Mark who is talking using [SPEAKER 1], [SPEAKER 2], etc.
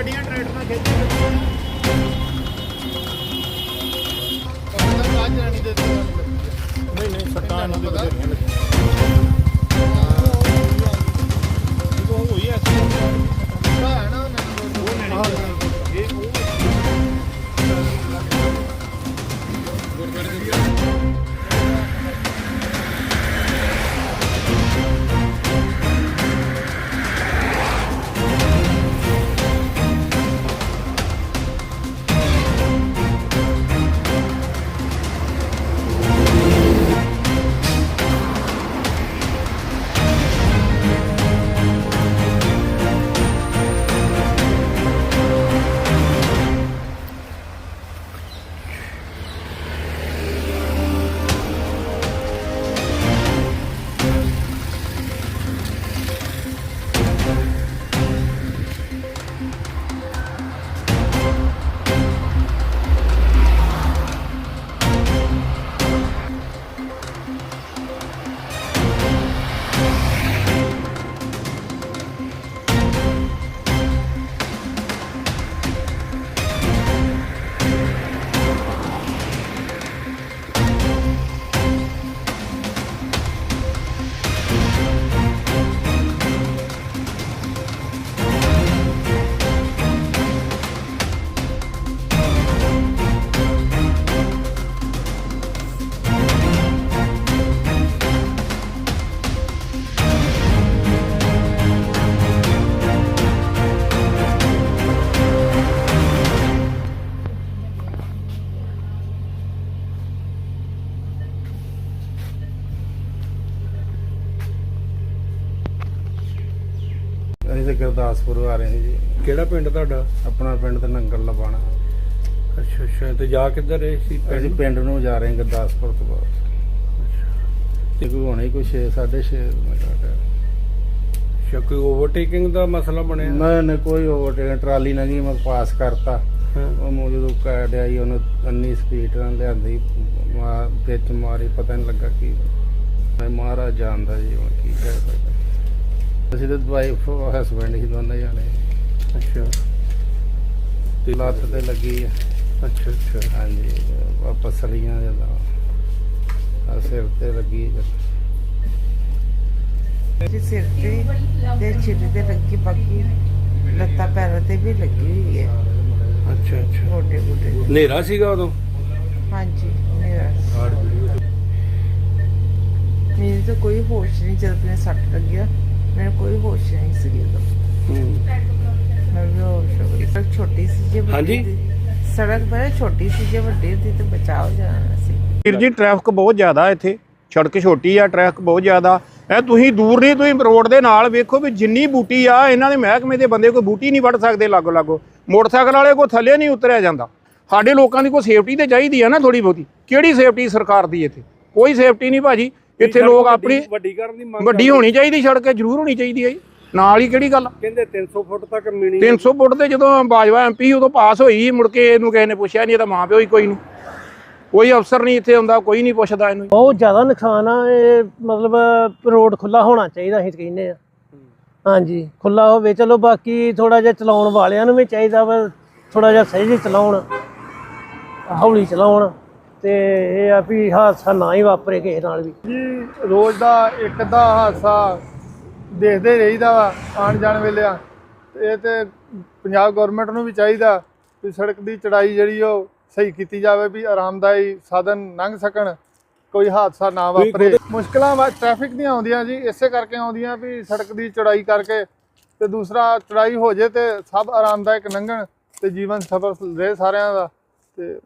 [SPEAKER 1] ਗੱਡੀਆਂ ਟਰੈਕਟਰ ਨਾਲ ਖਿੱਚਦੇ ਪਤਾ ਕਾਜ
[SPEAKER 2] ਨਹੀਂ ਦੇ ਨਹੀਂ ਨਹੀਂ ਸੱਟਾਂ ਨਹੀਂ ਦੇ ਉਹ ਹੋਈ ਐ
[SPEAKER 1] ਸੀ ਉਹ ਨਾ
[SPEAKER 2] ਉਹ ਨਹੀਂ
[SPEAKER 3] ਅਸੀਂ ਤੇ ਗੁਰਦਾਸਪੁਰ ਆ ਰਹੇ ਸੀ ਜੀ।
[SPEAKER 2] ਕਿਹੜਾ ਪਿੰਡ ਤੁਹਾਡਾ?
[SPEAKER 3] ਆਪਣਾ ਪਿੰਡ ਤੇ ਨੰਗਲ ਲਵਾਣਾ।
[SPEAKER 2] ਅੱਛਾ ਅੱਛਾ। ਤੇ ਜਾ ਕਿੱਧਰ ਰਹੇ ਸੀ
[SPEAKER 3] ਅਸੀਂ ਪਿੰਡ ਨੂੰ ਜਾ ਰਹੇ ਹਾਂ ਗੁਰਦਾਸਪੁਰ ਤੋਂ ਬਾਅਦ। ਤੇ ਕੋਈ ਹੋਣਾ ਹੀ ਕੋਈ 6 6.5 ਮਿੰਟ
[SPEAKER 2] ਅੱਛਾ ਕੋਈ ਓਵਰਟੇਕਿੰਗ ਦਾ ਮਸਲਾ ਬਣਿਆ?
[SPEAKER 3] ਮੈਂ ਨੇ ਕੋਈ ਓਵਰਟੇਕ ਟਰਾਲੀ ਲੰਘੀ ਮੈਂ ਪਾਸ ਕਰਤਾ।
[SPEAKER 2] ਹਾਂ।
[SPEAKER 3] ਉਹ ਮੋ ਜਦੋਂ ਕਾੜਿਆ ਹੀ ਉਹਨੂੰ ਅੰਨੀ ਸਪੀਡ ਨਾਲ ਲਿਆਂਦੀ ਮਾਰ ਵਿੱਚ ਮਾਰੀ ਪਤਾ ਨਹੀਂ ਲੱਗਾ ਕੀ। ਮੈਂ ਮਹਾਰਾਜ ਜਾਣਦਾ ਜੀ ਹੁਣ ਕੀ ਕਹਿ ਸਕਦਾ। ਅਸੀਂ ਤਾਂ ਵਾਈਫ ਹਸਬੈਂਡ ਹੀ ਦੋਨੇ ਜਾਣੇ।
[SPEAKER 2] ਅੱਛਾ।
[SPEAKER 3] ਤੇ ਲੱਤ ਤੇ ਲੱਗੀ ਆ।
[SPEAKER 2] ਅੱਛਾ ਅੱਛਾ।
[SPEAKER 3] ਹਾਂਜੀ ਵਾਪਸ ਸਲੀਆਂ ਜਦੋਂ। ਆ ਸਿਰ ਤੇ ਲੱਗੀ ਜਦੋਂ।
[SPEAKER 4] ਜੀ ਸਿਰ ਤੇ ਤੇ ਛਿੱਲ ਤੇ ਲੱਗੀ ਬਾਕੀ ਲੱਤਾਂ ਪੈਰਾਂ ਤੇ ਵੀ ਲੱਗੀ ਹੋਈ ਹੈ।
[SPEAKER 2] ਅੱਛਾ ਅੱਛਾ।
[SPEAKER 4] ਗੋਡੇ ਗੋਡੇ
[SPEAKER 2] ਹਨੇਰਾ ਸੀਗਾ ਉਦੋਂ?
[SPEAKER 4] ਹਾਂਜੀ ਮੇਰਾ ਮੈਨੂੰ ਤਾਂ ਕੋਈ ਹੋਸ਼ ਨਹੀਂ ਜਦ ਮੈਨੂੰ ਸੱਟ ਲੱਗਿਆ। ਮੈਨੂੰ ਕੋਈ ਹੋਸ਼ ਨਹੀਂ ਸੀ ਉਦੋਂ।
[SPEAKER 2] ਹੂੰ।
[SPEAKER 4] ਮੈਂ ਵੀ ਹੋਸ਼ ਹੋ ਗਈ ਸੜਕ ਛੋਟੀ ਸੀ ਜੇ ਵੱਡੀ
[SPEAKER 2] ਹਾਂਜੀ?
[SPEAKER 4] ਸੀ। ਸੜਕ ਬੜਾ ਛੋਟੀ ਸੀ ਜੇ ਵੱਡੀ ਸੀ ਤੇ ਬਚਾਅ ਹੋ ਜਾਣਾ ਸੀ।
[SPEAKER 5] ਵੀਰ ਜੀ ਟ੍ਰੈਫਿਕ ਬਹੁਤ ਜ਼ਿਆਦਾ ਇੱਥੇ। ਸੜਕ ਛੋਟੀ ਆ ਟ੍ਰੈਫਿਕ ਬਹੁਤ ਜ਼ਿਆਦਾ। ਐ ਤੁਸੀਂ ਦੂਰ ਨਹੀਂ ਤੁਸੀਂ ਰੋਡ ਦੇ ਨਾਲ ਵੇਖੋ ਵੀ ਜਿੰਨੀ ਬੂਟੀ ਆ ਇਹਨਾਂ ਦੇ ਮਹਿਕਮੇ ਦੇ ਬੰਦੇ ਕੋਈ ਬੂਟੀ ਨਹੀਂ ਵੱਢ ਸਕਦੇ ਲਾਗੋ ਲਾਗੋ। ਮੋਟਰਸਾਈਕਲ ਵਾਲੇ ਕੋ ਥੱਲੇ ਨਹੀਂ ਉਤਰਿਆ ਜਾਂਦਾ। ਸਾਡੇ ਲੋਕਾਂ ਦੀ ਕੋਈ ਸੇਫਟੀ ਤੇ ਚਾਹੀਦੀ ਆ ਨਾ ਥੋੜੀ ਬਹੁਤੀ। ਕਿਹੜੀ ਸੇਫਟੀ ਸਰਕਾਰ ਦੀ ਇੱਥੇ? ਕੋਈ ਸੇਫਟੀ ਨਹੀਂ ਭਾਜੀ। ਇੱਥੇ ਲੋਕ ਆਪਣੀ
[SPEAKER 2] ਵੱਡੀ ਕਰਨ ਦੀ ਮੰਗ
[SPEAKER 5] ਵੱਡੀ ਹੋਣੀ ਚਾਹੀਦੀ ਸੜਕ ਜ਼ਰੂਰ ਹੋਣੀ ਚਾਹੀਦੀ ਹੈ ਜੀ। ਨਾਲ ਹੀ ਕਿਹੜੀ ਗੱਲ
[SPEAKER 2] ਕਹਿੰਦੇ 300 ਫੁੱਟ ਤੱਕ ਮਿਣੀ
[SPEAKER 5] 300 ਫੁੱਟ ਤੇ ਜਦੋਂ ਬਾਜਵਾ ਐਮਪੀ ਉਦੋਂ ਪਾਸ ਹੋਈ ਮੁੜ ਕੇ ਇਹਨੂੰ ਕਿਸੇ ਨੇ ਪੁੱਛਿਆ ਨਹੀਂ ਇਹਦਾ ਮਾਂ ਪਿਓ ਹੀ ਕੋਈ ਨਹੀਂ। ਕੋਈ ਅਫਸਰ ਨਹੀਂ ਇੱਥੇ ਹੁੰਦਾ ਕੋਈ ਨਹੀਂ ਪੁੱਛਦਾ ਇਹਨੂੰ।
[SPEAKER 6] ਬਹੁਤ ਜ਼ਿਆਦਾ ਨੁਕਸਾਨ ਆ ਇਹ ਮਤਲਬ ਰੋਡ ਖੁੱਲਾ ਹੋਣਾ ਚਾਹੀਦਾ ਅਸੀਂ ਕਹਿੰਦੇ ਆ। ਹਾਂਜੀ ਖੁੱਲਾ ਹੋਵੇ ਚਲੋ ਬਾਕੀ ਥੋੜਾ ਜਿਹਾ ਚਲਾਉਣ ਵਾਲਿਆਂ ਨੂੰ ਵੀ ਚਾਹੀਦਾ ਵਾ ਥੋੜਾ ਜਿਹਾ ਸਹੀ ਜਿਹੀ ਚਲਾਉਣ ਹੌਲੀ ਚਲਾਉਣ। ਤੇ ਇਹ ਆ ਵੀ ਹਾਦਸਾ ਨਾ ਹੀ ਵਾਪਰੇ ਕਿਸੇ ਨਾਲ ਵੀ।
[SPEAKER 1] ਜੀ ਰੋਜ਼ ਦਾ ਇੱਕ ਦਾ ਹਾਦਸਾ ਦੇਖਦੇ ਰਹੀਦਾ ਵਾ ਆਣ ਜਾਣ ਵੇਲੇ ਆ। ਇਹ ਤੇ ਪੰਜਾਬ ਗਵਰਨਮੈਂਟ ਨੂੰ ਵੀ ਚਾਹੀਦਾ ਵੀ ਸੜਕ ਦੀ ਚੜਾਈ ਜਿਹੜੀ ਉਹ ਸਹੀ ਕੀਤੀ ਜਾਵੇ ਵੀ ਆਰਾਮਦਾਈ ਸਾਧਨ ਲੰਘ ਸਕਣ ਕੋਈ ਹਾਦਸਾ ਨਾ ਵਾਪਰੇ। ਮੁਸ਼ਕਲਾਂ ਵਾ ਟ੍ਰੈਫਿਕ ਦੀਆਂ ਆਉਂਦੀਆਂ ਜੀ ਇਸੇ ਕਰਕੇ ਆਉਂਦੀਆਂ ਵੀ ਸੜਕ ਦੀ ਚੜਾਈ ਕਰਕੇ ਤੇ ਦੂਸਰਾ ਚੜਾਈ ਹੋ ਜੇ ਤੇ ਸਭ ਆਰਾਮਦਾਇਕ ਲੰਘਣ ਤੇ ਜੀਵਨ ਸਫਲ ਰਹੇ ਸਾਰਿਆਂ ਦਾ। ਤੇ